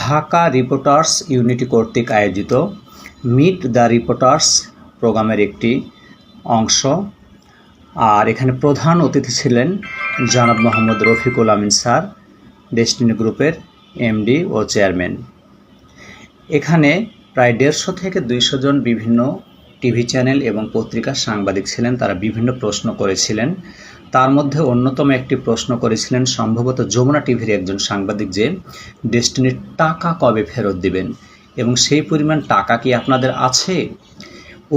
Dhaka reporters unity কর্তৃক আয়োজিত meet the reporters প্রোগ্রামের একটি অংশ। আর এখানে প্রধান অতিথি ছিলেন জনাব মোহাম্মদ রফিকুল আমিন স্যার, ডেস্টিনি গ্রুপের এমডি ও চেয়ারম্যান। এখানে প্রায় দেড়শো থেকে দুইশো জন বিভিন্ন টিভি চ্যানেল এবং পত্রিকার সাংবাদিক ছিলেন, তারা বিভিন্ন প্রশ্ন করেছিলেন। তার মধ্যে অন্যতম একটি প্রশ্ন করেছিলেন, সম্ভবত যমুনা টিভির একজন সাংবাদিক যে, ডেস্টিনির টাকা কবে ফেরত দিবেন এবং সেই পরিমাণ টাকা কি আপনাদের আছে?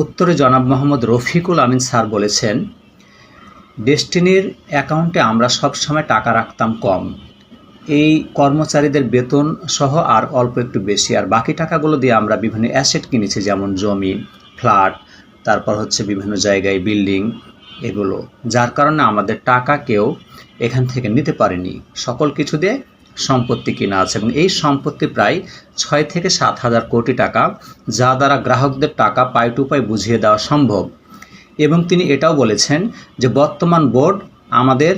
উত্তরে জনাব মোহাম্মদ রফিকুল আমিন স্যার বলেছেন, ডেস্টিনির অ্যাকাউন্টে আমরা সব সময় টাকা রাখতাম কম। এই কর্মচারীদের বেতন সহ আর অল্প একটু বেশি, আর বাকি টাকাগুলো দিয়ে আমরা বিভিন্ন অ্যাসেট কিনেছি, যেমন জমি ফ্ল্যাট, তারপর হচ্ছে বিভিন্ন জায়গায় বিল্ডিং এগুলো, যার কারণে আমাদের টাকা কেউ এখান থেকে নিতে পারেনি। সকল কিছু দিয়ে সম্পত্তি কিনা আছে এবং এই সম্পত্তি প্রায় ছয় থেকে সাত হাজার কোটি টাকা, যা দ্বারা গ্রাহকদের টাকা পাই টু পাই বুঝিয়ে দেওয়া সম্ভব। এবং তিনি এটাও বলেছেন যে বর্তমান বোর্ড আমাদের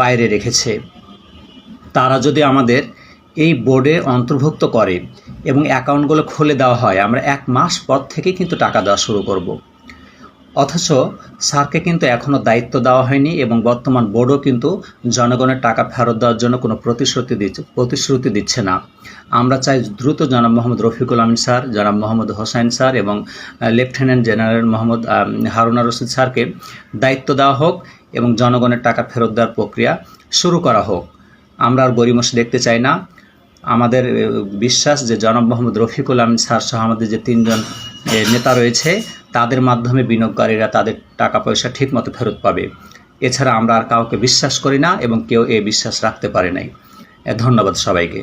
বাইরে রেখেছে। তারা যদি আমাদের এই বোর্ডে অন্তর্ভুক্ত করে এবং অ্যাকাউন্টগুলো খুলে দেওয়া হয়। আমরা এক মাস পর থেকেই কিন্তু টাকা দেওয়া শুরু করব। অথচ স্যারকে কিন্তু এখনও দায়িত্ব দেওয়া হয়নি এবং বর্তমান বোর্ডও কিন্তু জনগণের টাকা ফেরত দেওয়ার জন্য কোনো প্রতিশ্রুতি দিচ্ছে প্রতিশ্রুতি দিচ্ছে না। আমরা চাই দ্রুত জনাব মোহাম্মদ রফিকুল আমিন স্যার, জনাব মোহাম্মদ হোসাইন স্যার এবং লেফটেন্যান্ট জেনারেল মোহাম্মদ হারুনা রশিদ স্যারকে দায়িত্ব দেওয়া হোক এবং জনগণের টাকা ফেরত দেওয়ার প্রক্রিয়া শুরু করা হোক। আমরা আর গরিমসি দেখতে চাই না। আমাদের বিশ্বাস যে জনাব মোহাম্মদ রফিকুল আমিন স্যার সহ আমাদের যে তিনজন নেতা রয়েছে, তাদের মাধ্যমে বিনিয়োগকারীরা তাদের টাকা পয়সা ঠিকমতো ফেরত পাবে। এছাড়া আমরা আর কাউকে বিশ্বাস করি না এবং কেউ এ বিশ্বাস রাখতে পারে নাই। ধন্যবাদ সবাইকে।